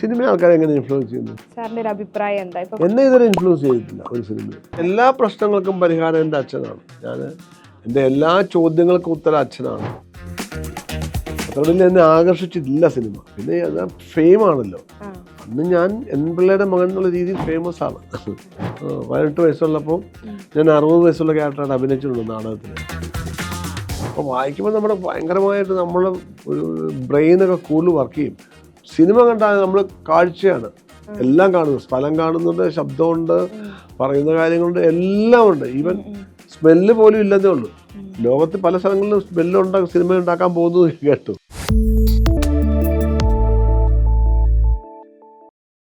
Cinema ആൾക്കാരെ എങ്ങനെ influence ചെയ്യുന്നു? സാറിന്റെ ഒരു അഭിപ്രായം എന്താ? എന്നെ ഇതുവരെ ഇൻഫ്ലുവൻസ് ചെയ്തിട്ടില്ല ഒരു സിനിമ എല്ലാ പ്രശ്നങ്ങൾക്കും പരിഹാരം എന്റെ അച്ഛനാണ്. ഞാൻ എന്റെ എല്ലാ ചോദ്യങ്ങൾക്കും ഉത്തരം അച്ഛനാണ്. അത്രയും എന്നെ ആകർഷിച്ചിട്ടില്ല സിനിമ. പിന്നെ അത് ഫെയിം ആണല്ലോ. അന്ന് ഞാൻ എൻപിള്ളയുടെ മകൻ എന്നുള്ള രീതിയിൽ ഫേമസ് ആണ്. പതിനെട്ട് വയസ്സുള്ളപ്പോൾ ഞാൻ അറുപത് വയസ്സുള്ള ക്യാരക്ടറാണ് അഭിനയിച്ചിട്ടുണ്ട് നാടകത്തിൽ അപ്പോൾ വായിക്കുമ്പോൾ നമ്മുടെ ഭയങ്കരമായിട്ട് നമ്മൾ ഒരു ബ്രെയിനൊക്കെ കൂടുതൽ വർക്ക് ചെയ്യും. സിനിമ കണ്ടാൽ നമ്മൾ കാഴ്ചയാണ്. എല്ലാം കാണുന്നു. സ്ഥലം കാണുന്നുണ്ട് ശബ്ദമുണ്ട് പറയുന്ന കാര്യങ്ങളുണ്ട് എല്ലാം ഉണ്ട്. ഈവൻ സ്മെല്ല് പോലും ഇല്ലെന്നേ ഉള്ളൂ. ലോകത്ത് പല സ്ഥലങ്ങളിലും സ്മെല്ല് ഉണ്ടാക്കി സിനിമ ഉണ്ടാക്കാൻ പോകുന്നത് കേട്ടു.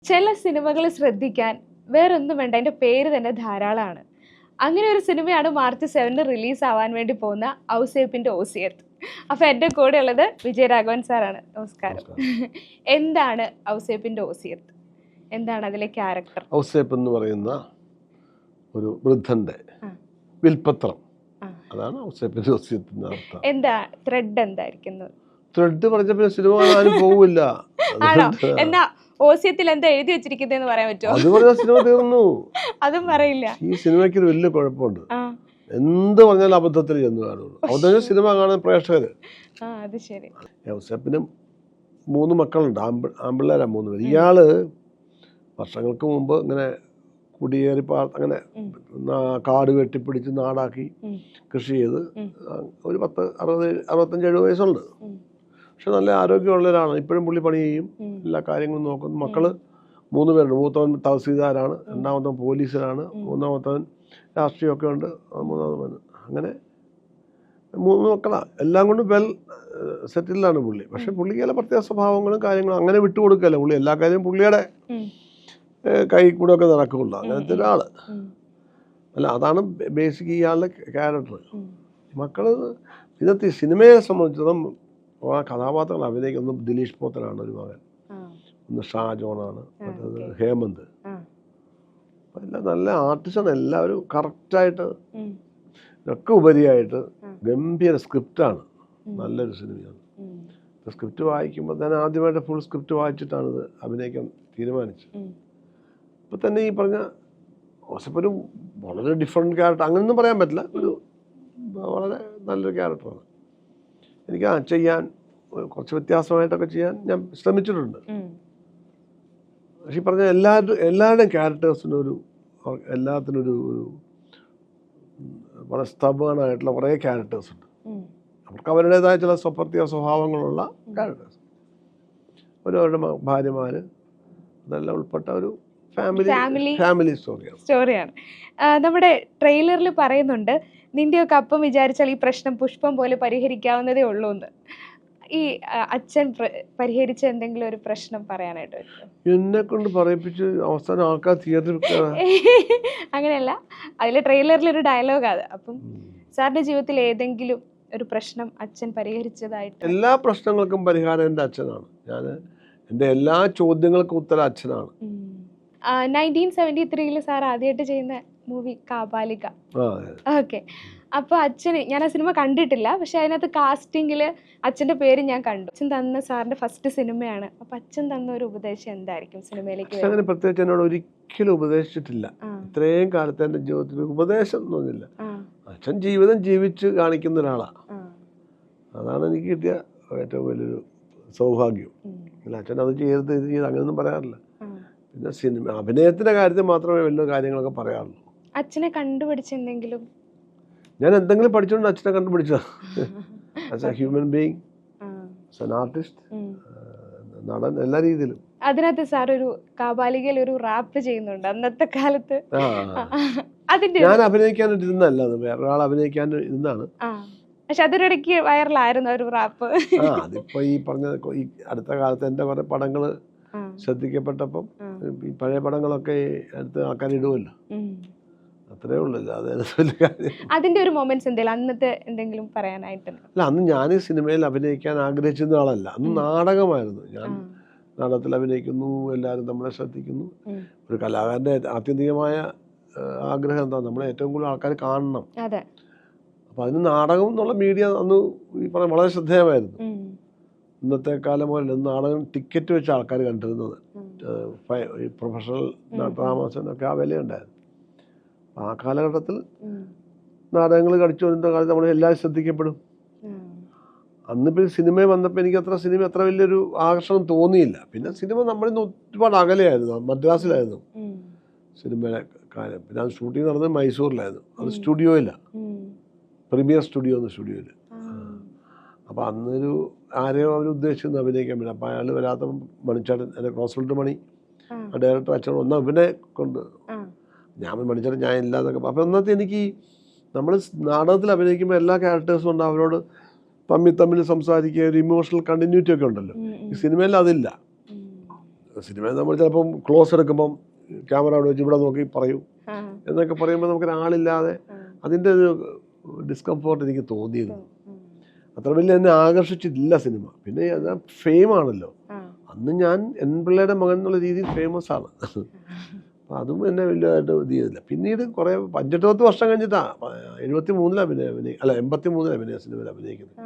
ചില സിനിമകൾ ശ്രദ്ധിക്കാൻ വേറൊന്നും വേണ്ട. അതിന്റെ പേര് തന്നെ ധാരാളമാണ്. അങ്ങനെ ഒരു സിനിമയാണ് മാർച്ച് സെവനിന് റിലീസ് ആവാൻ വേണ്ടി പോകുന്ന ഔസേപ്പിന്റെ ഓസിയത്ത് അപ്പൊ എന്റെ കൂടെ ഉള്ളത് വിജയരാഘവൻ സാറാണ്. നമസ്കാരം. എന്താണ് ഔസേപ്പിന്റെ ഓസിയത്ത്? എന്താണ് അതിലെ ക്യാരക്ടർ? ഔസേപ്പ് എന്ന് പറയുന്ന ഒരു വൃദ്ധന്റെ വിൽപത്രം. അതാണ് ഔസേപ്പിന്റെ ഓസിയത്ത് അർത്ഥം. എന്താ ത്രെഡ് എന്തായിരിക്കുന്നു? ത്രെഡ് പറഞ്ഞ പിന്നെ സിനിമ കാണാനും പോവില്ല. ആണോ? അതുകൊണ്ട് എന്നാ ഓസ്യത്തിൽ എന്താ എഴുതി വെച്ചിരിക്കുന്നതെന്ന് പറയാൻ പറ്റുമോ? അത് പറഞ്ഞാൽ സിനിമ തീർന്നു. അതും പറയില്ല. ഈ സിനിമയ്ക്ക് ഒരു വലിയ കുഴപ്പമുണ്ട്. എന്ത് പറഞ്ഞാലും അബദ്ധത്തിൽ ചെന്ന് കാണുള്ളൂ. അബദ്ധത്തിൽ സിനിമ കാണുന്ന പ്രേക്ഷകര്. ഔസേപ്പിന് മൂന്ന് മക്കളുണ്ട്. ആമ്പിൾ ആമ്പിള്ളേരാ മൂന്ന് പേര്. ഇയാൾ വർഷങ്ങൾക്ക് മുമ്പ് ഇങ്ങനെ കുടിയേറി പാ അങ്ങനെ കാട് വെട്ടിപ്പിടിച്ച് നാടാക്കി കൃഷി ചെയ്ത് ഒരു പത്ത് അറുപത് അറുപത്തഞ്ച് എഴുപത് വയസ്സുണ്ട്. പക്ഷെ നല്ല ആരോഗ്യമുള്ളവരാണ്. ഇപ്പോഴും പുള്ളി പണി ചെയ്യും. എല്ലാ കാര്യങ്ങളും നോക്കുന്നു. മക്കൾ മൂന്ന് പേരുണ്ട്. മൂത്തവൻ തഹസീൽദാരാണ്. രണ്ടാമത്തവൻ പോലീസിലാണ്. മൂന്നാമത്തവൻ രാഷ്ട്രീയമൊക്കെ ഉണ്ട്. മൂന്നാമത് മൂന്നാമത്തവൻ അങ്ങനെ മൂന്ന് മക്കളാണ് എല്ലാം കൊണ്ടും വെൽ സെറ്റിൽഡാണ് പുള്ളി. പക്ഷെ പുള്ളിക്ക് ചില പ്രത്യേക സ്വഭാവങ്ങളും കാര്യങ്ങളും അങ്ങനെ വിട്ടുകൊടുക്കല്ല പുള്ളി. എല്ലാ കാര്യവും പുള്ളിയുടെ കൈ കൂടെ ഒക്കെ നടക്കുള്ളൂ. അങ്ങനത്തെ ഒരാൾ. അല്ല അതാണ് ബേസിക് ഇയാളുടെ ക്യാരക്ടർ. മക്കൾ ഇന്നത്തെ സിനിമയെ സംബന്ധിച്ചിടത്തോളം ആ കഥാപാത്രങ്ങൾ അഭിനയിക്കുന്ന ദിലീഷ് പോത്തനാണ് ഒരു മകൻ. ഒന്ന് ഷാജോണാണ്. മറ്റേത് ഹേമന്ത്. എല്ലാം നല്ല ആർട്ടിസ്റ്റാണ് എല്ലാവരും കറക്റ്റായിട്ട്. ഒക്കെ ഉപരിയായിട്ട്. ഗംഭീര സ്ക്രിപ്റ്റാണ്. നല്ലൊരു സിനിമയാണ് സ്ക്രിപ്റ്റ് വായിക്കുമ്പോൾ ഞാൻ ആദ്യമായിട്ട് ഫുൾ സ്ക്രിപ്റ്റ് വായിച്ചിട്ടാണ് ഇത് അഭിനയിക്കാൻ തീരുമാനിച്ചത്. ഇപ്പം തന്നെ ഈ പറഞ്ഞ ഒരു വളരെ ഡിഫറെന്റ് ക്യാരക്ടർ അങ്ങനെയൊന്നും പറയാൻ പറ്റില്ല ഒരു വളരെ നല്ലൊരു ക്യാരക്ടറാണ് എനിക്ക് ആ ചെയ്യാൻ കുറച്ച് വ്യത്യാസമായിട്ടൊക്കെ ചെയ്യാൻ ഞാൻ ശ്രമിച്ചിട്ടുണ്ട്. പക്ഷേ ഈ പറഞ്ഞ എല്ലാവരും എല്ലാവരുടെയും ക്യാരക്ടേഴ്സിനും ഒരു അവർ- എല്ലാത്തിനും ഒരു വളരെ സ്തബേണായിട്ടുള്ള കുറേ ക്യാരക്ടേഴ്സ് ഉണ്ട്. അവർക്ക് അവരുടേതായ ചില സ്വപ്രത്യ സ്വഭാവങ്ങളുള്ള ക്യാരക്ടേഴ്സ് അവരവരുടെ ഭാര്യമാർ ഭാര്യമാര് അതെല്ലാം ഉൾപ്പെട്ട ഒരു ഫാമിലി. ഫാമിലി സ്റ്റോറിയാണ് സ്റ്റോറിയാണ് നമ്മുടെ ട്രെയിലറിൽ പറയുന്നുണ്ട് നിന്റെയൊക്കെ അപ്പം വിചാരിച്ചാൽ ഈ പ്രശ്നം പുഷ്പം പോലെ പരിഹരിക്കാവുന്നതേ ഉള്ളൂ എന്ന് ഈ അച്ഛൻ പരിഹരിച്ച എന്തെങ്കിലും ഒരു പ്രശ്നം പറയാനായിട്ട്? എന്നെ കൊണ്ട് പറയിപ്പിച്ച് അവസാനം ആൾക്കാർ തിയേറ്ററിൽ അങ്ങനെയല്ല. അതിലെ ട്രെയിലറിൽ ഒരു ഡയലോഗ് അത്. അപ്പം സാറിന്റെ ജീവിതത്തിൽ ഏതെങ്കിലും ഒരു പ്രശ്നം അച്ഛൻ പരിഹരിച്ചതായിട്ട് എല്ലാ പ്രശ്നങ്ങൾക്കും പരിഹാരം എന്റെ അച്ഛനാണ്. ഞാൻ എന്റെ എല്ലാ ചോദ്യങ്ങൾക്കും ഉത്തരം അച്ഛനാണ്. നയന്റീൻ സെവന്റി ത്രീയിൽ സാർ ആദ്യമായിട്ട് ചെയ്യുന്ന മൂവി കാബാലിക. ഓക്കെ. അപ്പോൾ അച്ഛന് ഞാൻ ആ സിനിമ കണ്ടിട്ടില്ല. പക്ഷെ അതിനകത്ത് കാസ്റ്റിംഗിൽ അച്ഛന്റെ പേര് ഞാൻ കണ്ടു. അച്ഛൻ തന്ന സാറിന്റെ ഫസ്റ്റ് സിനിമയാണ്. അപ്പോൾ അച്ഛൻ തന്ന ഒരു ഉപദേശം എന്തായിരിക്കും സിനിമയിലേക്ക് അങ്ങനെ പ്രത്യേകിച്ച് എന്നോട് ഒരിക്കലും ഉപദേശിച്ചിട്ടില്ല. ഇത്രയും കാലത്തെ എന്റെ ജീവിതത്തിൽ ഉപദേശം ഒന്നുമില്ല ആ, അച്ഛൻ ജീവിതം ജീവിച്ച് കാണിക്കുന്ന ഒരാളാണ് അതാണ് എനിക്ക് കിട്ടിയ ഏറ്റവും വലിയൊരു സൗഭാഗ്യം. അച്ഛൻ അത് ചെയ്ത് ഇത് ചെയ്ത് അങ്ങനെയൊന്നും പറയാറില്ല. പിന്നെ സിനിമ അഭിനയത്തിന്റെ കാര്യത്തിൽ മാത്രമേ വലിയ കാര്യങ്ങളൊക്കെ പറയാറുള്ളൂ. അച്ഛനെ കണ്ടുപിടിച്ച എന്തെങ്കിലും ഞാൻ എന്തെങ്കിലും പഠിച്ചുകൊണ്ട് അച്ഛനെ കണ്ടുപിടിച്ചതാണ് as a human an artist നടൻ എല്ലാ രീതിയിലും. അതിനകത്ത് സാർ ഒരു കാബാലികയിൽ ഒരു റാപ്പ് ചെയ്യുന്നുണ്ട് അന്നത്തെ കാലത്ത്. അതിന്റെ ഞാൻ അഭിനയിക്കാൻ ഇരുന്നല്ല അത് വേറൊരാൾ അഭിനയിക്കാൻ ഇരുന്നാണ് പക്ഷെ അതൊരിടയ്ക്ക് വൈറലായിരുന്നു ഒരു റാപ്പ് അതിപ്പോ ഈ പറഞ്ഞ ഈ അടുത്ത കാലത്ത് എന്റെ കുറെ പടങ്ങൾ ആ, ശ്രദ്ധിക്കപ്പെട്ടപ്പം ഈ പഴയ പടങ്ങളൊക്കെ അടുത്ത് ആൾക്കാർ ഇടുമല്ലോ ഉം. അത്രേ ഉള്ളൂ. അത് അതിന്റെ ഒരു മൊമെന്റ്സ് എന്തെങ്കിലും അന്നത്തെ എന്തെങ്കിലും പറയാനായിട്ട് അല്ല അന്ന് ഞാൻ സിനിമയിൽ അഭിനയിക്കാൻ ആഗ്രഹിച്ചിരുന്ന ആളല്ല. അന്ന് നാടകമായിരുന്നു. ഞാൻ നാടകത്തിൽ അഭിനയിക്കുന്നു എല്ലാവരും നമ്മളെ ശ്രദ്ധിക്കുന്നു. ഒരു കലാകാരന്റെ ആത്യന്തികമായ ആഗ്രഹം എന്താ? നമ്മളെ ഏറ്റവും കൂടുതൽ ആൾക്കാർ കാണണം. അതെ. അപ്പോൾ അതിന് നാടകം എന്നുള്ള മീഡിയ അന്ന് ഈ പറഞ്ഞ വളരെ ശ്രദ്ധേയമായിരുന്നു. ഇന്നത്തെ കാലം പോലെ നാടകം ടിക്കറ്റ് വെച്ച് ആൾക്കാർ കണ്ടിരുന്നത്. പ്രൊഫഷണൽ ഡ്രാമാസിനൊക്കെ ആ വിലയുണ്ടായിരുന്നു. ആ കാലഘട്ടത്തിൽ നാടകങ്ങൾ കളിച്ചു വരുന്ന കാലത്ത് നമ്മൾ എല്ലാവരും ശ്രദ്ധിക്കപ്പെടും. അന്നിപ്പോൾ സിനിമ വന്നപ്പോൾ എനിക്ക് അത്ര സിനിമ അത്ര വലിയൊരു ആകർഷണം തോന്നിയില്ല. പിന്നെ സിനിമ നമ്മളിൽ നിന്ന് ഒരുപാട് അകലെയായിരുന്നു മദ്രാസിലായിരുന്നു. സിനിമയുടെ കാലം. പിന്നെ അത് ഷൂട്ടിംഗ് നടന്നത് മൈസൂരിലായിരുന്നു. അത് സ്റ്റുഡിയോയില്ല പ്രീമിയർ സ്റ്റുഡിയോ എന്ന സ്റ്റുഡിയോയിൽ അപ്പോൾ അന്നൊരു ആരെയോ അവർ ഉദ്ദേശിച്ചിരുന്നു അഭിനയിക്കാൻ വേണ്ടി അപ്പോൾ അയാൾ വരാത്ത മണിച്ചാടൻ എന്റെ കോൺസൾട്ട് മണി ആ. ഡയറക്ടർ അച്ഛൻ ഒന്ന് ഇവനെ കൊണ്ട് ഞാൻ ഒരു മണിച്ചാടൻ ഞാൻ ഇല്ല എന്നൊക്കെ അപ്പോൾ അന്നത്തെ എനിക്ക് നമ്മൾ നാടകത്തിൽ അഭിനയിക്കുമ്പോൾ എല്ലാ ക്യാരക്ടേഴ്സും ഉണ്ട്. അവരോട് തമ്മിൽ തമ്മിൽ സംസാരിക്കുക ഒരു ഇമോഷണൽ കണ്ടിന്യൂറ്റി ഒക്കെ ഉണ്ടല്ലോ. ഈ സിനിമയിൽ അതില്ല. സിനിമയിൽ നമ്മൾ ചിലപ്പം ക്ലോസ് എടുക്കുമ്പം ക്യാമറ അവിടെ വെച്ച് ഇവിടെ നോക്കി പറയും. എന്നൊക്കെ പറയുമ്പോൾ നമുക്ക് ഒരാളില്ലാതെ അതിന്റെ ഒരു ഡിസ്കംഫോർട്ട് എനിക്ക് തോന്നിയിരുന്നു അത്ര വലിയ എന്നെ ആകർഷിച്ചിട്ടില്ല സിനിമ. പിന്നെ അത് ഫെയിം ആണല്ലോ. അന്ന് ഞാൻ എൻ പിള്ളയുടെ മകൻ എന്നുള്ള രീതിയിൽ ഫേമസ് ആണ്. അപ്പം അതും എന്നെ വലിയതായിട്ട് ഇത് ചെയ്തില്ല. പിന്നീട് കുറേ അഞ്ചെട്ട് പത്ത് വർഷം കഴിഞ്ഞിട്ടാണ് എഴുപത്തി മൂന്നിൽ അഭിനയ അഭിനയി അല്ല എൺപത്തി മൂന്നിൽ അഭിനയ സിനിമയിൽ അഭിനയിക്കുന്നത്.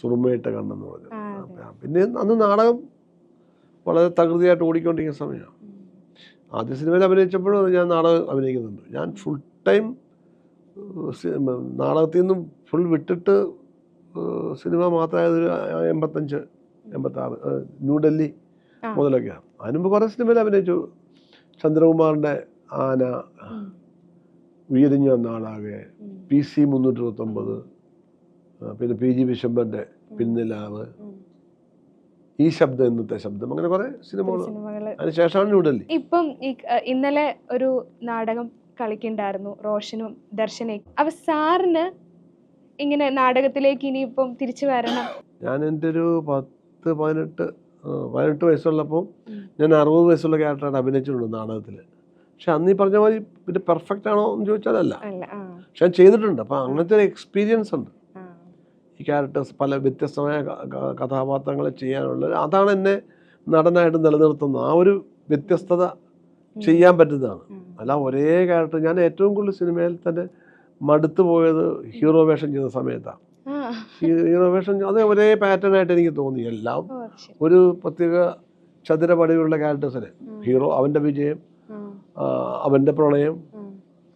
സുറുമയിട്ട കണ്ണെന്ന് പറഞ്ഞു. പിന്നെ അന്ന് നാടകം വളരെ തകൃതിയായിട്ട് ഓടിക്കൊണ്ടിരിക്കുന്ന സമയമാണ്. ആദ്യ സിനിമയിൽ അഭിനയിച്ചപ്പോഴും ഞാൻ നാടകം അഭിനയിക്കുന്നുണ്ട്. ഞാൻ ഫുൾ ടൈം നാടകത്തിൽ നിന്നും ഫുൾ വിട്ടിട്ട് സിനിമ മാത്രമായത് ഒരു എൺപത്തഞ്ച് എൺപത്താറ് ന്യൂഡൽഹി മുതലൊക്കെയാണ്. അതിനുമ്പ് കുറേ സിനിമയിൽ അഭിനയിച്ചു. ചന്ദ്രകുമാറിന്റെ ആന ഉയരിഞ്ഞ നാടാകെ പി സി മുന്നൂറ്റി ഇരുപത്തൊമ്പത് പിന്നെ പി ജി വിശംബന്റെ പിന്നിലാവ് ഈ ശബ്ദം ഇന്നത്തെ ശബ്ദം. അങ്ങനെ കുറെ സിനിമകൾ അതിനുശേഷമാണ് ന്യൂഡൽഹി. ഇപ്പം ഇന്നലെ ഒരു നാടകം കളിക്കണ്ടായിരുന്നു റോഷനും ദർശനയും. അപ്പൊ സാറിന് ഇങ്ങനെ നാടകത്തിലേക്ക് ഇനിയിപ്പം തിരിച്ചു വരണം? ഞാൻ എന്റെ ഒരു പത്ത് പതിനെട്ട് പതിനെട്ട് വയസ്സുള്ളപ്പോൾ ഞാൻ അറുപത് വയസ്സുള്ള ക്യാരക്ടറാണ് അഭിനയിച്ചിട്ടുണ്ട് നാടകത്തിൽ. പക്ഷെ അന്ന് ഈ പറഞ്ഞ മാതിരി ഇത് പെർഫെക്റ്റ് ആണോ എന്ന് ചോദിച്ചാലല്ല. അല്ല പക്ഷെ ഞാൻ ചെയ്തിട്ടുണ്ട്. അപ്പം അങ്ങനത്തെ ഒരു എക്സ്പീരിയൻസ് ഉണ്ട്. ഈ ക്യാരക്ടേഴ്സ് പല വ്യത്യസ്തമായ കഥാപാത്രങ്ങളെ ചെയ്യാനുള്ള അതാണ് എന്നെ നടനായിട്ട് നിലനിർത്തുന്നത്. ആ ഒരു വ്യത്യസ്തത ചെയ്യാൻ പറ്റുന്നതാണ്. അല്ല ഒരേ ക്യാരക്ടർ ഞാൻ ഏറ്റവും കൂടുതൽ സിനിമയിൽ തന്നെ മടുത്തു പോയത് ഹീറോ വേഷം ചെയ്ത സമയത്താണ് വേഷം അത് ഒരേ പാറ്റേൺ ആയിട്ട് എനിക്ക് തോന്നി. എല്ലാം ഒരു പ്രത്യേക ചതുരപടിയുള്ള ക്യാരക്ടേഴ്സിന്. ഹീറോ അവന്റെ വിജയം അവന്റെ പ്രണയം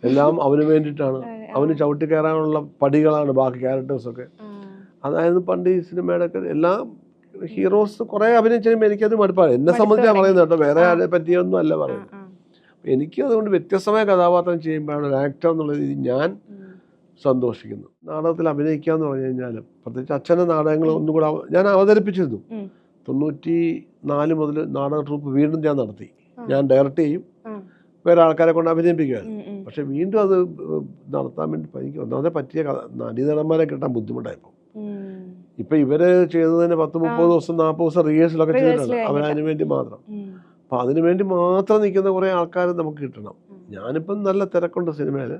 എല്ലാം അവന് വേണ്ടിയിട്ടാണ്. അവന് ചവിട്ടി കയറാനുള്ള പടികളാണ് ബാക്കി ക്യാരക്ടേഴ്സൊക്കെ ഒക്കെ. അതായത് പണ്ട് ഈ സിനിമയുടെ ഒക്കെ എല്ലാം ഹീറോസ് കുറെ അഭിനയിച്ചാലും എനിക്കത് മടുപ്പാണ്. എന്നെ സംബന്ധിച്ചാണ് പറയുന്നത് കേട്ടോ. വേറെ ആരെ പറ്റിയൊന്നും അല്ല പറയുന്നത്. എനിക്ക് അതുകൊണ്ട് വ്യത്യസ്തമായ കഥാപാത്രം ചെയ്യുമ്പോഴാണ് ഒരു ആക്ടർ എന്നുള്ള രീതി ഞാൻ സന്തോഷിക്കുന്നു. നാടകത്തിൽ അഭിനയിക്കുക എന്ന് പറഞ്ഞു കഴിഞ്ഞാൽ പ്രത്യേകിച്ച് അച്ഛന്റെ നാടകങ്ങൾ ഒന്നും കൂടെ ഞാൻ അവതരിപ്പിച്ചിരുന്നു. തൊണ്ണൂറ്റി നാല് മുതൽ നാടക ട്രൂപ്പ് വീണ്ടും ഞാൻ നടത്തി. ഞാൻ ഡയറക്റ്റ് ചെയ്യും. വേറെ ആൾക്കാരെ കൊണ്ട് അഭിനയിപ്പിക്കുകയായിരുന്നു പക്ഷെ വീണ്ടും അത് നടത്താൻ വേണ്ടി എനിക്ക് ഒന്നാമതെ പറ്റിയ കഥ നടീനടന്മാരെ കിട്ടാൻ ബുദ്ധിമുട്ടായിപ്പോൾ ഇപ്പം ഇവർ ചെയ്തതിന് പത്ത് മുപ്പത് ദിവസം നാൽപ്പത് ദിവസം റിഹേഴ്സലൊക്കെ ചെയ്തിട്ടുണ്ട്. അവരതിനു വേണ്ടി മാത്രം. അപ്പം അതിനു വേണ്ടി മാത്രം നിൽക്കുന്ന കുറേ ആൾക്കാർ നമുക്ക് കിട്ടണം. ഞാനിപ്പം നല്ല തിരക്കുണ്ട് സിനിമയിൽ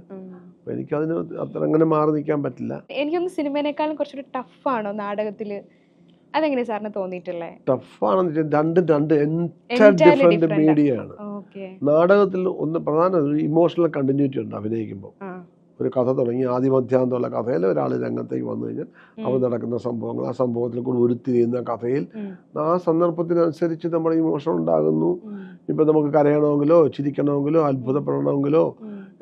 ഉം. അപ്പൊ എനിക്കതിന് അത്ര അങ്ങനെ മാറി നിൽക്കാൻ പറ്റില്ല. എനിക്കൊന്ന് സിനിമേനേക്കാളും കുറച്ചുകൂടി ടഫാണോ നാടകത്തിൽ അതെങ്ങനെ സാറിന് തോന്നിയിട്ടുള്ളത് ടഫാണെന്ന് വെച്ചാൽ രണ്ടും രണ്ട് ഡിഫറെന്റ് മീഡിയ ആണ് നാടകത്തിൽ ഒന്ന് പ്രധാന ഒരു ഇമോഷണൽ കണ്ടിന്യൂറ്റി ഉണ്ട് അഭിനയിക്കുമ്പോൾ ഒരു കഥ തുടങ്ങി ആദ്യമധ്യാന്തമുള്ള കഥയിൽ ഒരാൾ രംഗത്തേക്ക് വന്നു കഴിഞ്ഞാൽ അവർ നടക്കുന്ന സംഭവങ്ങൾ ആ സംഭവത്തിൽ കൂടി ഉരുത്തിരിയുന്ന കഥയിൽ ആ സന്ദർഭത്തിനനുസരിച്ച് നമ്മുടെ ഇമോഷൻ ഉണ്ടാകുന്നു. ഇപ്പം നമുക്ക് കരയണമെങ്കിലോ ചിരിക്കണമെങ്കിലോ അത്ഭുതപ്പെടണമെങ്കിലോ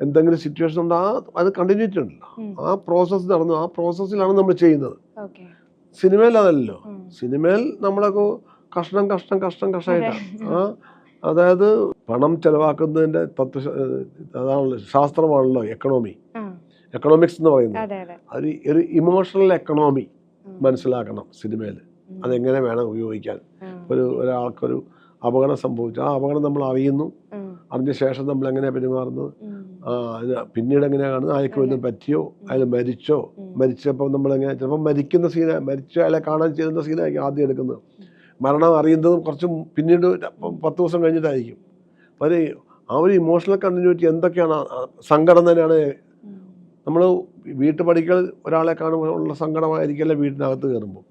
എന്തെങ്കിലും സിറ്റുവേഷൻ ഉണ്ട്? ആ അത് കണ്ടിന്യൂറ്റി ഉണ്ടല്ലോ ആ പ്രോസസ്സ് നടന്നു. ആ പ്രോസസ്സിലാണ് നമ്മൾ ചെയ്യുന്നത്. സിനിമയിൽ അതല്ലല്ലോ. സിനിമയിൽ നമ്മളൊക്കെ കഷ്ണം കഷ്ണം കഷ്ണം കഷ്ടമായിട്ടാണ് ആ അതായത് പണം ചെലവാക്കുന്നതിന്റെ തത്വ അതാണല്ലോ ശാസ്ത്രമാണല്ലോ എക്കണോമി എക്കണോമിക്സ് എന്ന് പറയുന്നത്. അതെ ഒരു ഇമോഷണൽ എക്കണോമി മനസ്സിലാക്കണം സിനിമയിൽ. അതെങ്ങനെ വേണം ഉപയോഗിക്കാൻ. ഒരു ഒരാൾക്കൊരു അപകടം സംഭവിച്ചു ആ അപകടം നമ്മൾ അറിയുന്നു. ഉം, അതിന് ശേഷം നമ്മൾ എങ്ങനെയാണ് പെരുമാറുന്നത് പിന്നീട് എങ്ങനെയാണ്? കാണുന്നത് അയാൾക്ക് വല്ലതും പറ്റിയോ? അയാൾ മരിച്ചോ? മരിച്ചപ്പോൾ നമ്മളെങ്ങനെ? ചിലപ്പോൾ മരിക്കുന്ന സീന മരിച്ച അയാളെ കാണാൻ ചെയ്യുന്ന സീനായിരിക്കും ആദ്യം എടുക്കുന്നത്. മരണം അറിയുന്നതും കുറച്ച് പിന്നീട് പത്ത് ദിവസം കഴിഞ്ഞിട്ടായിരിക്കും. അപ്പം ആ ഒരു ഇമോഷണൽ കണ്ടിന്യൂറ്റി എന്തൊക്കെയാണ്? സങ്കടം തന്നെയാണ്. നമ്മൾ നമ്മൾ വീട്ടുപടിക്കൽ ഒരാളെ കാണുമ്പോൾ ഉള്ള സങ്കടമായിരിക്കില്ല വീട്ടിനകത്ത് കയറുമ്പോൾ.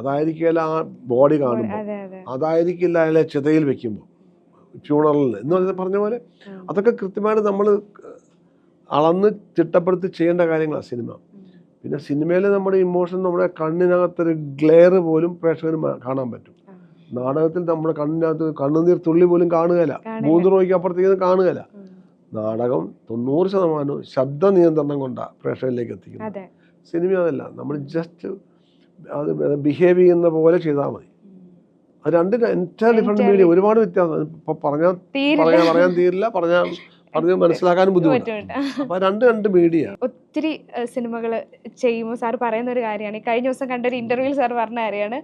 അതായിരിക്കില്ല ആ ബോഡി കാണുമ്പോൾ. അതെ അതെ. അതായിരിക്കില്ല അയാളെ ചിതയിൽ വെക്കുമ്പോൾ. ഫ്യൂണറലിൽ എന്ന് പറഞ്ഞ- പറഞ്ഞ പോലെ അതൊക്കെ കൃത്യമായിട്ട് നമ്മൾ അളന്ന് ചിട്ടപ്പെടുത്തി ചെയ്യേണ്ട കാര്യങ്ങളാണ് സിനിമ. പിന്നെ സിനിമയിൽ നമ്മുടെ ഇമോഷൻ നമ്മുടെ കണ്ണിനകത്തൊരു ഗ്ലെയർ പോലും പ്രേക്ഷകന് കാണാൻ പറ്റും. നാടകത്തിൽ നമ്മുടെ കണ്ണിനകത്ത് കണ്ണുനീർ തുള്ളി പോലും കാണുകയില്ല. മൂന്ന് രൂപയ്ക്ക് അപ്പുറത്തേക്ക് കാണുകയില്ല. നാടകം തൊണ്ണൂറ് ശതമാനവും ശബ്ദ നിയന്ത്രണം കൊണ്ടാണ് പ്രേക്ഷകരിലേക്ക് എത്തിക്കുന്നത്. സിനിമ അതല്ല. നമ്മൾ ജസ്റ്റ് അത് ബിഹേവ് ചെയ്യുന്ന പോലെ ചെയ്താൽ മതി. അത് രണ്ട് എന്റയർ ഡിഫറെന്റ് മീഡിയ ഒരുപാട് വ്യത്യാസം. ഇപ്പൊ പറഞ്ഞാൽ പറയാൻ പറയാൻ തീരില്ല. പറഞ്ഞാൽ പറഞ്ഞ് മനസ്സിലാക്കാനും ബുദ്ധിമുട്ടുണ്ട് ബുദ്ധിമുട്ട്. അപ്പൊ രണ്ട് രണ്ട് മീഡിയ ഒത്തിരി സിനിമകൾ ചെയ്യുമ്പോൾ സാർ പറയുന്ന ഒരു കാര്യമാണ് കഴിഞ്ഞ ദിവസം കണ്ട ഒരു ഇന്റർവ്യൂവിൽ സാർ പറഞ്ഞ കാര്യമാണ്.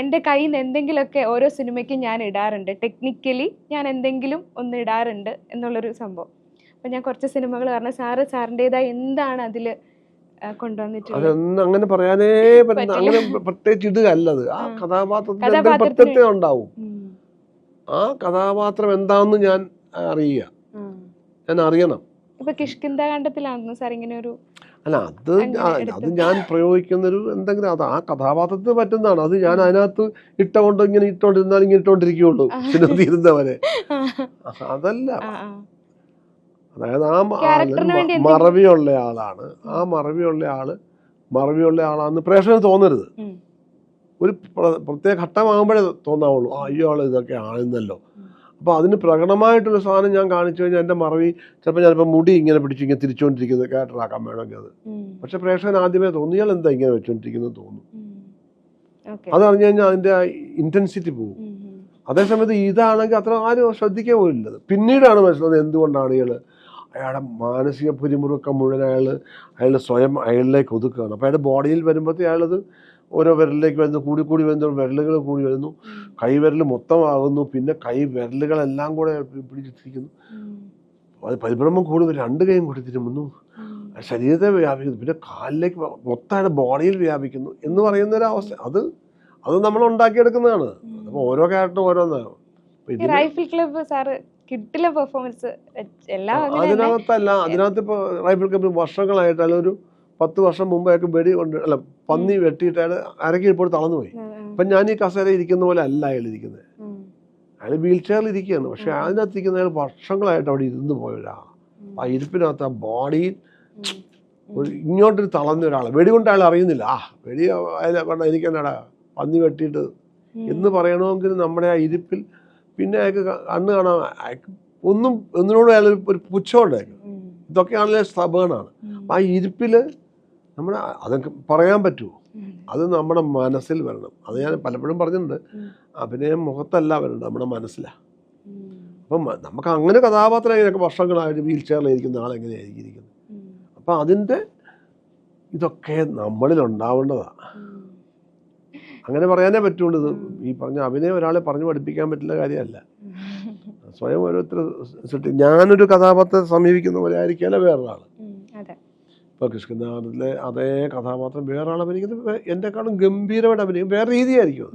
എന്റെ കയ്യിൽ നിന്ന് എന്തെങ്കിലുമൊക്കെ ഓരോ സിനിമയ്ക്കും ഞാൻ ഇടാറുണ്ട്. ടെക്നിക്കലി ഞാൻ എന്തെങ്കിലും ഒന്ന് ഇടാറുണ്ട് എന്നുള്ളൊരു സംഭവം. അപ്പം ഞാൻ കുറച്ച് സിനിമകൾ പറഞ്ഞു സാറ് സാറിന്റെതായ എന്താണ് അതിൽ കൊണ്ടുവന്നിട്ടുള്ളത് അതൊന്നും അങ്ങനെ പറയാനേ പറ്റുന്ന പറ്റില്ല. അങ്ങനെ പ്രത്യേകിച്ച് ഇത് അല്ലത് ആ. കഥാപാത്രത്തിന്റെ പ്രത്യേകത ഉണ്ടാവും? ആ കഥാപാത്രം എന്താണെന്ന് ഞാൻ അറിയുക. ഞാൻ അറിയണം. ഇപ്പൊ കിഷ്കിന്ത കണ്ടത്തിലാണെന്ന് സാർ ഇങ്ങനെ ഒരു അല്ല അത് അത് ഞാൻ പ്രയോഗിക്കുന്നൊരു എന്തെങ്കിലും അത് ആ കഥാപാത്രത്തിന് പറ്റുന്നതാണ്. അത് ഞാൻ അതിനകത്ത് ഇട്ടുകൊണ്ട് ഇങ്ങനെ ഇട്ടോണ്ടിരുന്നാൽ ഇങ്ങനെ ഇട്ടോണ്ടിരിക്കുള്ളൂ. സിനിമ തീരുന്നവരെ അതല്ല. അതായത് ആ മറവിയുള്ള ആളാണ്. ആ മറവിയുള്ള ആൾ മറവിയുള്ള ആളാണെന്ന് പ്രേക്ഷകന് തോന്നരുത്. ഒരു പ്ര- പ്രത്യേക ഘട്ടമാകുമ്പോഴേ തോന്നാവുള്ളൂ. ആ അയ്യോ ആൾ ഇതൊക്കെ ആണെന്നല്ലോ. അപ്പോൾ അതിന് പ്രകടമായിട്ടുള്ള സാധനം ഞാൻ കാണിച്ചു കഴിഞ്ഞാൽ എന്റെ മറവി ചിലപ്പോൾ ഞാനിപ്പോൾ മുടി ഇങ്ങനെ പിടിച്ച് ഇങ്ങനെ തിരിച്ചുകൊണ്ടിരിക്കുന്നത് ക്യാരക്ടറാക്കാൻ വേണമെങ്കിൽ അത്. പക്ഷെ പ്രേക്ഷകൻ ആദ്യമേ തോന്നിയാൽ എന്താ ഇങ്ങനെ വെച്ചുകൊണ്ടിരിക്കുന്നത് തോന്നും. അതറിഞ്ഞു അത് അറിഞ്ഞു കഴിഞ്ഞാൽ അതിന്റെ ഇന്റൻസിറ്റി പോകും. അതേസമയത്ത് ഇതാണെങ്കിൽ അത്ര ആരും ശ്രദ്ധിക്കാൻ പോലില്ലത് പിന്നീടാണ് മനസ്സിലാവുന്നത് എന്തുകൊണ്ടാണ് ഇയാൾ അയാളുടെ മാനസിക പിരിമുറുക്കം മുഴുവൻ അയാൾ അയാൾ സ്വയം അയാളിലേക്ക് ഒതുക്കുകയാണ്. അപ്പോൾ അയാളുടെ ബോഡിയിൽ വരുമ്പോഴത്തേ അയാളത് ഓരോ വിരലിലേക്ക് വരുന്നു കൂടി കൂടി വരുന്നു വിരലുകൾ കൂടി വരുന്നു. കൈ കൈവിരൽ മൊത്തമാകുന്നു. പിന്നെ കൈ വിരലുകളെല്ലാം കൂടെ പിടിച്ചിരിക്കുന്നു അത് പരിഭ്രമം കൂടുതൽ രണ്ട് കൈയും കൂടി തിരുമുന്നു. ശരീരത്തെ വ്യാപിക്കുന്നു. പിന്നെ കാലിലേക്ക് മൊത്തമായിട്ട് ബോഡിയിൽ വ്യാപിക്കുന്നു എന്ന് പറയുന്ന ഒരു അവസ്ഥ. അത് അത് നമ്മൾ ഉണ്ടാക്കിയെടുക്കുന്നതാണ്. അപ്പോൾ ഓരോ ക്യാരക്ടറും ഓരോന്നാണ്. റൈഫിൾ ക്ലബ്ബ് സാറ് കിട്ടില്ല പെർഫോമൻസ് എല്ലാം. അതിനകത്തല്ല അതിനകത്ത് ഇപ്പോൾ റൈഫിൾ കമ്പനി വർഷങ്ങളായിട്ട് അല്ലെങ്കിൽ ഒരു പത്ത് വർഷം മുമ്പ് അയാൾക്ക് വെടി കൊണ്ട് അല്ല പന്നി വെട്ടിയിട്ട് അയാൾ അരക്കി ഇപ്പോൾ തളർന്നു പോയി ഉം, ഞാൻ ഈ കസേര ഇരിക്കുന്ന പോലെ അല്ല അയാൾ ഇരിക്കുന്നത്. അയാൾ വീൽ ചെയറിൽ ഇരിക്കുകയാണ്. പക്ഷെ അതിനകത്ത് ഇരിക്കുന്ന അയാൾ വർഷങ്ങളായിട്ട് അവിടെ ഇരുന്ന് പോയ ഒരാളാണ് ആ ഇരിപ്പിനകത്ത് ആ ബോഡിയിൽ ഒരു ഇങ്ങോട്ടൊരു തളർന്ന ഒരാൾ. വെടി കൊണ്ട് അയാൾ അറിയുന്നില്ല. ആ വെടി അയാൾ കൊണ്ട് എനിക്ക് എന്നാടാ പന്നി വെട്ടിയിട്ട് എന്ന് പറയണമെങ്കിൽ നമ്മുടെ ആ ഇരിപ്പിൽ പിന്നെ അയാൾക്ക് കണ്ണ് കാണാൻ അയാൾക്ക് ഒന്നും ഒന്നിനോടും അയാൾ ഒരു പുച്ഛമുണ്ട് അയാൾക്ക് ഇതൊക്കെയാണല്ലേ ഉം, ആ ഇരിപ്പിൽ നമ്മുടെ അതൊക്കെ പറയാൻ പറ്റുമോ അത് നമ്മുടെ മനസ്സിൽ വരണം. അത് ഞാൻ പലപ്പോഴും പറഞ്ഞിട്ടുണ്ട്. അഭിനയം മുഖത്തല്ല വരേണ്ടത് നമ്മുടെ മനസ്സിലാണ് അപ്പം നമുക്ക് അങ്ങനെ കഥാപാത്രം എങ്ങനെയൊക്കെ വർഷങ്ങളായിട്ട് വീൽ ചെയറിലിരിക്കുന്ന ആളെങ്ങനെയായിരിക്കും ഇരിക്കുന്നത്? അപ്പം അതിന്റെ ഇതൊക്കെ നമ്മളിൽ ഉണ്ടാവേണ്ടതാണ്. അങ്ങനെ പറയാനേ പറ്റുള്ളൂ. ഇത് ഈ പറഞ്ഞ അഭിനയം ഒരാളെ പറഞ്ഞു പഠിപ്പിക്കാൻ പറ്റുന്ന കാര്യമല്ല. സ്വയം ഓരോരുത്തർ സൃഷ്ടി ഞാനൊരു കഥാപാത്രത്തെ സമീപിക്കുന്ന പോലെ വേറൊരാൾ ഉം, അതെ. ഇപ്പോൾ കൃഷ്ണനാഥിലെ അതേ കഥാപാത്രം വേറൊരാൾ അഭിനയിക്കുന്നത് എന്നെക്കാളും ഗംഭീരമായിട്ട് അഭിനയിക്കും. വേറെ രീതിയായിരിക്കും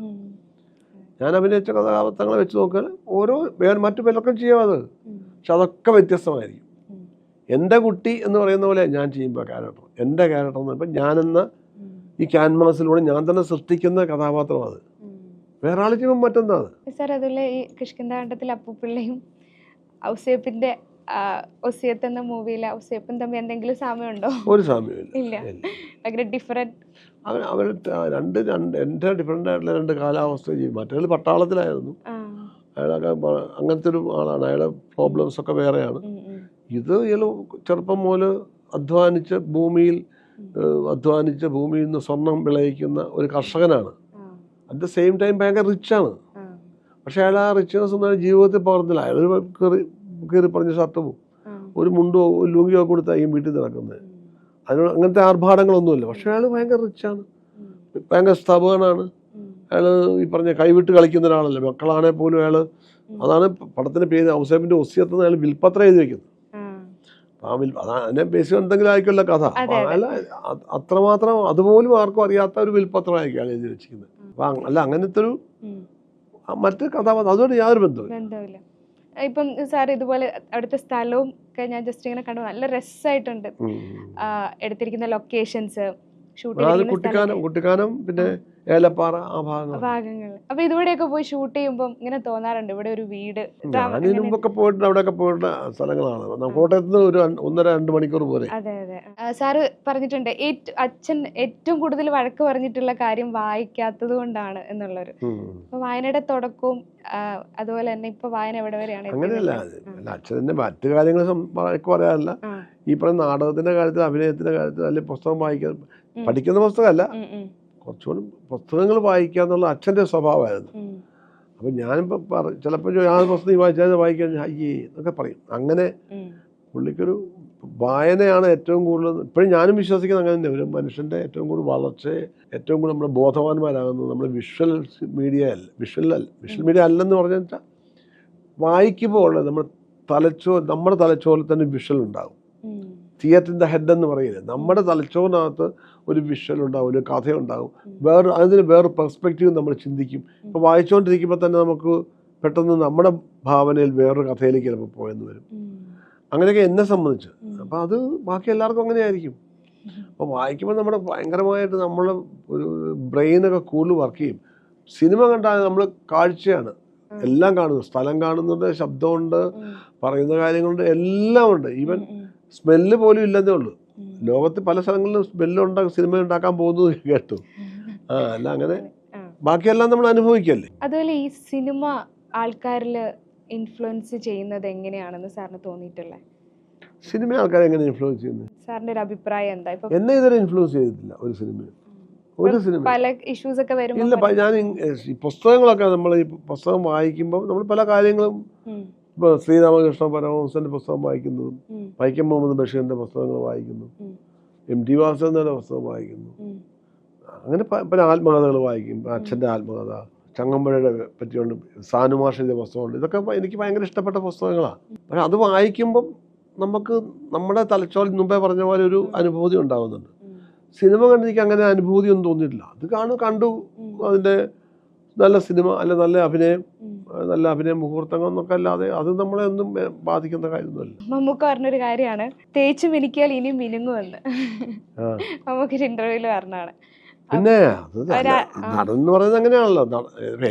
ഞാൻ അഭിനയിച്ച കഥാപാത്രങ്ങളെ വെച്ച് നോക്കിയാൽ ഓരോ വേറെ മറ്റു പലർക്കും ചെയ്യാം അത്. പക്ഷെ അതൊക്കെ വ്യത്യസ്തമായിരിക്കും. എന്റെ കുട്ടി എന്ന് പറയുന്ന പോലെ ഞാൻ ചെയ്യുമ്പോൾ ക്യാരക്ടർ എന്റെ ക്യാരക്ടർ എന്ന് പറയുമ്പോൾ ഞാനെന്ന ഈ ക്യാൻവാസിലൂടെ ഞാൻ തന്നെ സൃഷ്ടിക്കുന്ന കഥാപാത്രമാണ് അത്. വേറെ ആൾ ചെയ്യുമ്പോൾ മറ്റെന്താ സാർ അതുപോലെ ഈ കിഷ്കിന്താണ്ടത്തിൽ അപ്പുപിള്ളയും ഔസേപ്പിന്റെ ഒസിയത്ത് എന്ന മൂവിയിലെ ഔസേപ്പും തമ്മിൽ എന്തെങ്കിലും സാമ്യമുണ്ടോ? ഒരു സാമ്യമില്ല ഇല്ല. ഭയങ്കര ഡിഫറെന്റ് അവർ അവർ രണ്ട് രണ്ട് എന്റെ ഡിഫറെന്റ് ആയിട്ടുള്ള രണ്ട് കാലാവസ്ഥ ചെയ്യും മറ്റേ പട്ടാളത്തിലായിരുന്നു. അയാളൊക്കെ അങ്ങനത്തെ ഒരു ആളാണ്. അയാളെ പ്രോബ്ലംസ് ഒക്കെ വേറെയാണ്. ഇത് ഇയാൾ ചെറുപ്പം മുതൽ അധ്വാനിച്ച് ഭൂമിയിൽ അധ്വാനിച്ച് ഭൂമിയിൽ നിന്ന് സ്വർണം വിളയിക്കുന്ന ഒരു കർഷകനാണ്. അറ്റ് ദ സെയിം ടൈം ഭയങ്കര റിച്ചാണ് പക്ഷെ അയാൾ ആ റിച്ച്നെസ് ഒന്നും ജീവിതത്തിൽ പകർന്നില്ല. അയാൾ ഒരു കയറി കയറി പറഞ്ഞ ഷർട്ടും ഒരു മുണ്ടോ ഒരു ലുങ്കിയോ കൊടുത്തായിരിക്കും വീട്ടിൽ നടക്കുന്നത്. അതിനോട് അങ്ങനത്തെ ആർഭാടങ്ങളൊന്നുമില്ല. പക്ഷെ അയാൾ ഭയങ്കര റിച്ചാണ് ഭയങ്കര സ്തബേണാണ് അയാൾ ഈ പറഞ്ഞ കൈവിട്ട് കളിക്കുന്ന ഒരാളല്ലേ. മക്കളാണെങ്കിൽ പോലും അയാൾ അതാണ് പടത്തിന്റെ പേര് ഔസേബിന്റെ ഒസിയത്ത് അയാൾ വിൽപ്പത്ര എഴുതി വെക്കുന്നത്. അതാ അതിനെ ബേസ് എന്തെങ്കിലും ആയിക്കുള്ള കഥ. അല്ല അത്രമാത്രം അതുപോലും ആർക്കും അറിയാത്ത ഒരു വിൽപത്രമായിരിക്കും അയാൾ എഴുതി വെച്ചിരിക്കുന്നത് അപ്പൊ അല്ല അങ്ങനത്തെ ഒരു മറ്റു കഥാപാത്രം അതുകൊണ്ട് യാതൊരു ബന്ധമില്ല ബന്ധമില്ല ഇപ്പം സാർ ഇതുപോലെ അവിടുത്തെ സ്ഥലവും ഒക്കെ ഞാൻ ജസ്റ്റ് ഇങ്ങനെ കണ്ടു. നല്ല രസമായിട്ടുണ്ട്. എടുത്തിരിക്കുന്ന ലൊക്കേഷൻസ് ഷൂട്ട് കുട്ടിക്കാനം കുട്ടിക്കാനം പിന്നെ ഏലപ്പാറ ആ ഭാഗങ്ങൾ ഭാഗങ്ങൾ. അപ്പൊ ഇതുവരെയൊക്കെ പോയി ഷൂട്ട് ചെയ്യുമ്പോൾ ഇങ്ങനെ തോന്നാറുണ്ട്. ഇവിടെ ഒരു വീട്. ഇതിനു മുമ്പൊക്കെ പോയിട്ടുണ്ട്. അവിടെയൊക്കെ പോയിട്ടുള്ള സ്ഥലങ്ങളാണ്. കോട്ടയത്ത് നിന്ന് ഒരു ഒന്നര രണ്ട് മണിക്കൂർ പോലെ അതെ അതെ. സാറ് പറഞ്ഞിട്ടുണ്ട് അച്ഛൻ ഏറ്റവും കൂടുതൽ വഴക്ക് പറഞ്ഞിട്ടുള്ള കാര്യം വായിക്കാത്തത് കൊണ്ടാണ് എന്നുള്ളൊരു. അപ്പൊ വായനയുടെ തുടക്കവും അതുപോലെ തന്നെ ഇപ്പൊ വായന എവിടെ വരെയാണ് അങ്ങനെയല്ല. അച്ഛൻ മറ്റു കാര്യങ്ങൾ പറയാനല്ല ആ. ഈ പറഞ്ഞ നാടകത്തിന്റെ കാര്യത്തിൽ അഭിനയത്തിന്റെ കാര്യത്തിൽ അല്ലെങ്കിൽ പുസ്തകം വായിക്കാൻ പഠിക്കുന്ന പുസ്തകമല്ല. കുറച്ചുകൂടി പുസ്തകങ്ങൾ വായിക്കുക എന്നുള്ള അച്ഛന്റെ സ്വഭാവമായിരുന്നു. അപ്പൊ ഞാനിപ്പോൾ പറ ചിലപ്പോൾ ആ പുസ്തകം വായിച്ചാൽ വായിക്കാൻ അയ്യേ എന്നൊക്കെ പറയും. അങ്ങനെ. പുള്ളിക്കൊരു വായനയാണ് ഏറ്റവും കൂടുതൽ ഇപ്പോഴും ഞാനും വിശ്വസിക്കുന്നത് അങ്ങനെ തന്നെ ഒരു മനുഷ്യന്റെ ഏറ്റവും കൂടുതൽ വളർച്ച ഏറ്റവും കൂടുതൽ നമ്മൾ ബോധവാന്മാരാകുന്നത് നമ്മൾ വിഷ്വൽ മീഡിയ അല്ല. വിഷ്വൽ അല്ല. വിഷ്വൽ മീഡിയ അല്ലെന്ന് പറഞ്ഞാൽ വായിക്കുമ്പോൾ ഉള്ളത് നമ്മൾ തലച്ചോ നമ്മുടെ തലച്ചോറിൽ തന്നെ വിഷ്വൽ ഉണ്ടാകും. ഉം. തിയേറ്ററിന്റെ ഹെഡ് എന്ന് പറയുന്നത് നമ്മുടെ തലച്ചോറിനകത്ത് ഒരു വിഷ്വൽ ഉണ്ടാവും ഒരു കഥയുണ്ടാവും. വേറെ അതിന് വേറെ പെർസ്പെക്റ്റീവ് നമ്മൾ ചിന്തിക്കും. ഇപ്പോൾ വായിച്ചുകൊണ്ടിരിക്കുമ്പോൾ തന്നെ നമുക്ക് പെട്ടെന്ന് നമ്മുടെ ഭാവനയിൽ വേറൊരു കഥയിലേക്ക് ചിലപ്പോൾ പോയെന്ന് വരും. അങ്ങനെയൊക്കെ എന്നെ സംബന്ധിച്ച്. അപ്പം അത് ബാക്കി എല്ലാവർക്കും അങ്ങനെയായിരിക്കും. അപ്പോൾ വായിക്കുമ്പോൾ നമ്മുടെ ഭയങ്കരമായിട്ട് നമ്മൾ ഒരു ബ്രെയിനൊക്കെ കൂടുതൽ വർക്ക് ചെയ്യും. സിനിമ കണ്ടാൽ നമ്മൾ കാഴ്ചയാണ്. എല്ലാം കാണുന്നു. സ്ഥലം കാണുന്നുണ്ട് ശബ്ദമുണ്ട് പറയുന്ന കാര്യങ്ങളുണ്ട് എല്ലാം ഉണ്ട്. ഈവൻ. സ്മെല്ല് പോലും ഇല്ലെന്നേ ഉള്ളൂ. ലോകത്ത് പല സ്ഥലങ്ങളിലും സ്മെല്ല് ഉണ്ടാക്കും സിനിമ ഉണ്ടാക്കാൻ പോകുന്നത് കേട്ടു. ആ അല്ല അങ്ങനെ. ബാക്കിയെല്ലാം നമ്മൾ അനുഭവിക്കല്ലേ? അതുപോലെ ഈ സിനിമ ആൾക്കാരിൽ ഇൻഫ്ലുവൻസ് ചെയ്യുന്നത് എങ്ങനെയാണെന്ന് സാറിന് തോന്നിയിട്ടുള്ളത് സിനിമ ആൾക്കാരെ എങ്ങനെ ഇൻഫ്ലുവൻസ് ചെയ്യുന്നത് സാറിന്റെ ഒരു അഭിപ്രായം എന്താ? ഇപ്പൊ എന്നെ ഇതുവരെ ഇൻഫ്ലുവൻസ് ചെയ്തിട്ടില്ല ഒരു സിനിമ ഒരു സിനിമ പല ഇഷ്യൂസ് ഒക്കെ വരുമ്പോൾ ഇല്ല ഞാൻ പുസ്തകങ്ങളൊക്കെ നമ്മൾ ഈ പുസ്തകം വായിക്കുമ്പോൾ നമ്മൾ പല കാര്യങ്ങളും ഇപ്പോൾ ശ്രീരാമകൃഷ്ണ പരമഹംസന്റെ പുസ്തകം വായിക്കുന്നതും വൈക്കം മുഹമ്മദ് ബഷീറിന്റെ പുസ്തകങ്ങൾ വായിക്കുന്നു. എം ടി വാസുദേവന്റെ പുസ്തകം വായിക്കുന്നു അങ്ങനെ പല ആത്മകഥകൾ വായിക്കും. അച്ഛന്റെ ആത്മകഥ ചങ്ങമ്പുഴയുടെ പറ്റിയുണ്ട് സാനുമാഷിന്റെ പുസ്തകമുണ്ട്. ഇതൊക്കെ എനിക്ക് ഭയങ്കര ഇഷ്ടപ്പെട്ട പുസ്തകങ്ങളാണ്. പക്ഷെ അത് വായിക്കുമ്പം നമുക്ക് നമ്മുടെ തലച്ചോറിൽ മുമ്പേ പറഞ്ഞ പോലെ ഒരു അനുഭൂതി ഉണ്ടാകുന്നുണ്ട് സിനിമ കണ്ട് എനിക്ക് അങ്ങനെ അനുഭൂതി ഒന്നും തോന്നിയിട്ടില്ല. അത് കാണു കണ്ടു അതിന്റെ നല്ല സിനിമ അല്ല നല്ല അഭിനയം നല്ല അഭിനയ മുഹൂർത്തങ്ങൾ എന്നൊക്കെ അല്ലാതെ അത് നമ്മളെ ഒന്നും ബാധിക്കുന്ന കാര്യമൊന്നുമല്ല. മമ്മൂക്ക പറഞ്ഞൊരു കാര്യമാണ് തേച്ച് മിനിക്കാൽ ഇനി മിനുങ്ങുമെന്ന് മമ്മൂക്കൊരു ഇന്റർവ്യൂൽ പറഞ്ഞാണ് പിന്നെ അത് നടന്ന് ഒരാ- നടൻ എന്ന് പറയുന്നത് അങ്ങനെയാണല്ലോ.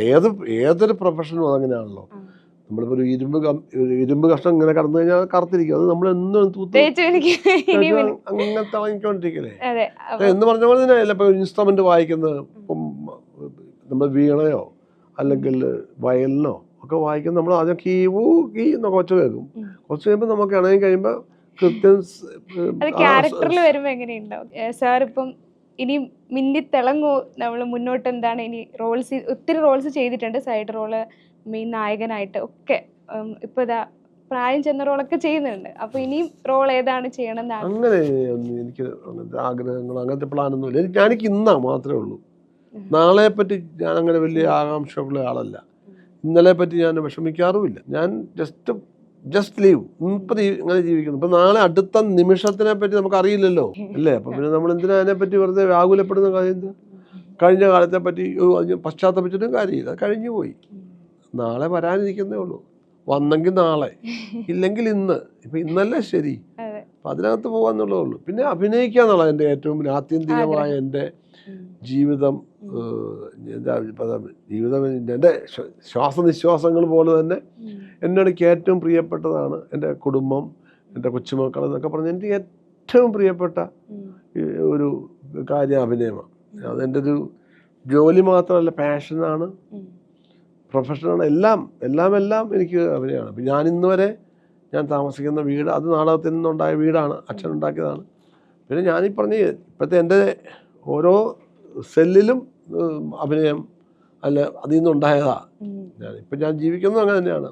ഏത് ഏതൊരു പ്രൊഫഷനും അതങ്ങനെയാണല്ലോ നമ്മളിപ്പോ ഒരു ഇരുമ്പ് ഇരുമ്പ് കഷ്ണം ഇങ്ങനെ കടന്നു കഴിഞ്ഞാൽ കറുത്തിരിക്കും. അത് നമ്മൾ എന്നും അങ്ങനെ തിളങ്ങിക്കൊണ്ടിരിക്കലേ എന്ന് പറഞ്ഞ പോലെ തന്നെ ഇൻസ്ട്രുമെന്റ് വായിക്കുന്നത് ഇപ്പം നമ്മൾ വീണയോ? അല്ലെങ്കിൽ വയലിനോ ഒക്കെ വായിക്കുമ്പോൾ നമ്മൾ ആദ്യം കീ ഊ കീ എന്നൊക്കെ ഒച്ച കേൾക്കും. ഉം. കുറച്ച് കഴിയുമ്പോൾ നമുക്ക് ഇണങ്ങി കഴിയുമ്പോൾ കൃത്യം ക്യാരക്ടറിൽ വരുമ്പോൾ എങ്ങനെയുണ്ടാവും? സാർ ഇപ്പം ഇനി മിന്നി തിളങ്ങൂ നമ്മൾ മുന്നോട്ട് എന്താണ് ഇനി റോൾസ് ഒത്തിരി റോൾസ് ചെയ്തിട്ടുണ്ട്. സൈഡ് റോൾ മെയിൻ നായകനായിട്ട് ഒക്കെ. ഇപ്പൊ ഇതാ പ്രായം ചെന്ന റോളൊക്കെ ചെയ്യുന്നുണ്ട്. അപ്പൊ ഇനിയും റോൾ ഏതാണ് ചെയ്യണമെന്ന് അങ്ങനെ എനിക്ക് ആഗ്രഹങ്ങൾ അങ്ങനത്തെ പ്ലാനൊന്നുമില്ല. എനിക്ക് ഇന്നാ മാത്രമേ ഉള്ളൂ. നാളെ പറ്റി ഞാൻ അങ്ങനെ വലിയ ആകാംക്ഷയുള്ള ആളല്ല. ഇന്നലെ പറ്റി ഞാൻ വിഷമിക്കാറുമില്ല. ഞാൻ ജസ്റ്റ് ജസ്റ്റ് ലീവ് ഇപ്പം ഇങ്ങനെ ജീവിക്കുന്നു. ഇപ്പം നാളെ അടുത്ത നിമിഷത്തിനെ പറ്റി നമുക്ക് അറിയില്ലല്ലോ അല്ലേ? അപ്പം പിന്നെ നമ്മൾ എന്തിനാ അതിനെ പറ്റി വെറുതെ വ്യാകുലപ്പെടുന്ന കാര്യം എന്താ? കഴിഞ്ഞ കാലത്തെ പറ്റി പശ്ചാത്തലപ്പിച്ചിട്ടും കാര്യമില്ല. അത് കഴിഞ്ഞു പോയി. നാളെ വരാനിരിക്കുന്നേ ഉള്ളൂ. വന്നെങ്കിൽ നാളെ. ഇല്ലെങ്കിൽ ഇന്ന്. ഇപ്പം ഇന്നല്ലേ ശരി. അപ്പം അതിനകത്ത് പോകാന്നുള്ളതേ ഉള്ളൂ. പിന്നെ അഭിനയിക്കുക എന്നുള്ളത് എന്റെ ഏറ്റവും ആത്യന്തികമായ എന്റെ ജീവിതം എന്താ ജീവിതം എന്റെ ശ്വ- ശ്വാസനിശ്വാസങ്ങൾ പോലെ തന്നെ ഉം. എന്നോടേക്ക് ഏറ്റവും പ്രിയപ്പെട്ടതാണ് എന്റെ കുടുംബം എന്റെ കൊച്ചുമക്കൾ എന്നൊക്കെ പറഞ്ഞ് എനിക്ക് ഏറ്റവും പ്രിയപ്പെട്ട ഒരു കാര്യം അഭിനയമാണ്. അതെന്റെ ഒരു ജോലി മാത്രമല്ല പാഷനാണ്. പ്രൊഫഷനാണ് എല്ലാം എല്ലാം എല്ലാം എനിക്ക് അഭിനയമാണ്. അപ്പം ഞാൻ ഇന്ന് വരെ ഞാൻ താമസിക്കുന്ന വീട് അത് നാടകത്തിൽ നിന്നുണ്ടായ വീടാണ് അച്ഛൻ ഉണ്ടാക്കിയതാണ് പിന്നെ ഞാനീ പറഞ്ഞ ഇപ്പോഴത്തെ എന്റെ ഓരോ സെല്ലിലും അഭിനയം അല്ല അതിൽ നിന്നുണ്ടായതാ ഞാൻ ഇപ്പം ഞാൻ ജീവിക്കുന്നത് അങ്ങനെ തന്നെയാണ്.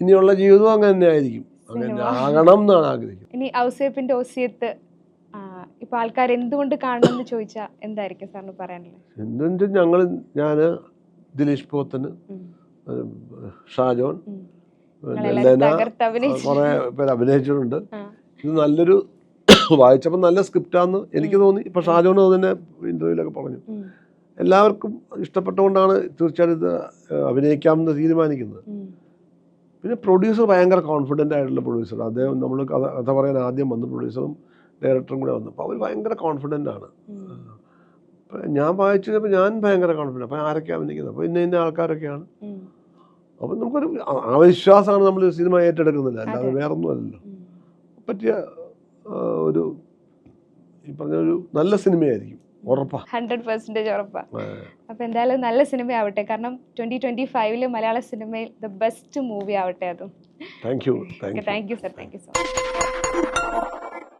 ഇനിയുള്ള ജീവിതവും അങ്ങനെ തന്നെ ആയിരിക്കും. അങ്ങനെ. ആകണം എന്നാണ് ആഗ്രഹിക്കുന്നത്. ഇനി ഔസേപ്പിന്റെ ഓസിയത്ത് ഇപ്പൊ ആൾക്കാർ എന്തുകൊണ്ട് കാണണമെന്ന് ചോദിച്ചാൽ എന്തായിരിക്കും സാറിന് പറയാനുള്ളത്? എന്തും ഞങ്ങൾ ഞാൻ ദിലീഷ് പോത്തന് ഷാജോൺ കുറെ ലെന തകർത്ത് പേര് അഭിനയിച്ചിട്ടുണ്ട്. ഇത് നല്ലൊരു വായിച്ചപ്പോൾ നല്ല സ്ക്രിപ്റ്റാന്ന് എനിക്ക് തോന്നി. ഇപ്പൊ ഷാജോൺ തന്നെ ഇന്റർവ്യൂലൊക്കെ പറഞ്ഞു. എല്ലാവർക്കും ഇഷ്ടപ്പെട്ടുകൊണ്ടാണ് തീർച്ചയായും ഇത് അഭിനയിക്കാമെന്ന് തീരുമാനിക്കുന്നത്. പിന്നെ പ്രൊഡ്യൂസർ ഭയങ്കര കോൺഫിഡന്റ് ആയിട്ടുള്ള പ്രൊഡ്യൂസർ അദ്ദേഹം നമ്മൾ കഥ കഥ പറയാൻ ആദ്യം വന്നു പ്രൊഡ്യൂസറും ഡയറക്ടറും കൂടെ വന്നു അപ്പോൾ അവർ ഭയങ്കര കോൺഫിഡന്റ് ആണ്. ഞാൻ വായിച്ചു കഴിഞ്ഞപ്പോൾ ഞാൻ ഭയങ്കര കോൺഫിഡന്റ് അപ്പോൾ ആരൊക്കെയാണ് അഭിനയിക്കുന്നത്? അപ്പോൾ ഇന്ന ഇന്ന ആൾക്കാരൊക്കെയാണ്. അപ്പം നമുക്കൊരു ആ- വിശ്വാസമാണ് നമ്മൾ സിനിമ ഏറ്റെടുക്കുന്നില്ല? അല്ലാതെ വേറൊന്നും അല്ലല്ലോ. പറ്റിയ ഒരു ഈ പറഞ്ഞ ഒരു നല്ല സിനിമയായിരിക്കും. ഹൺഡ്രഡ് പെർസെന്റേജ് ഉറപ്പാണ് അപ്പോൾ എന്തായാലും നല്ല സിനിമ ആവട്ടെ കാരണം ട്വന്റി ട്വന്റി ഫൈവിൽ മലയാള സിനിമയിൽ ദ ബെസ്റ്റ് മൂവി ആവട്ടെ അതും. Thank you thank you sir thank you so much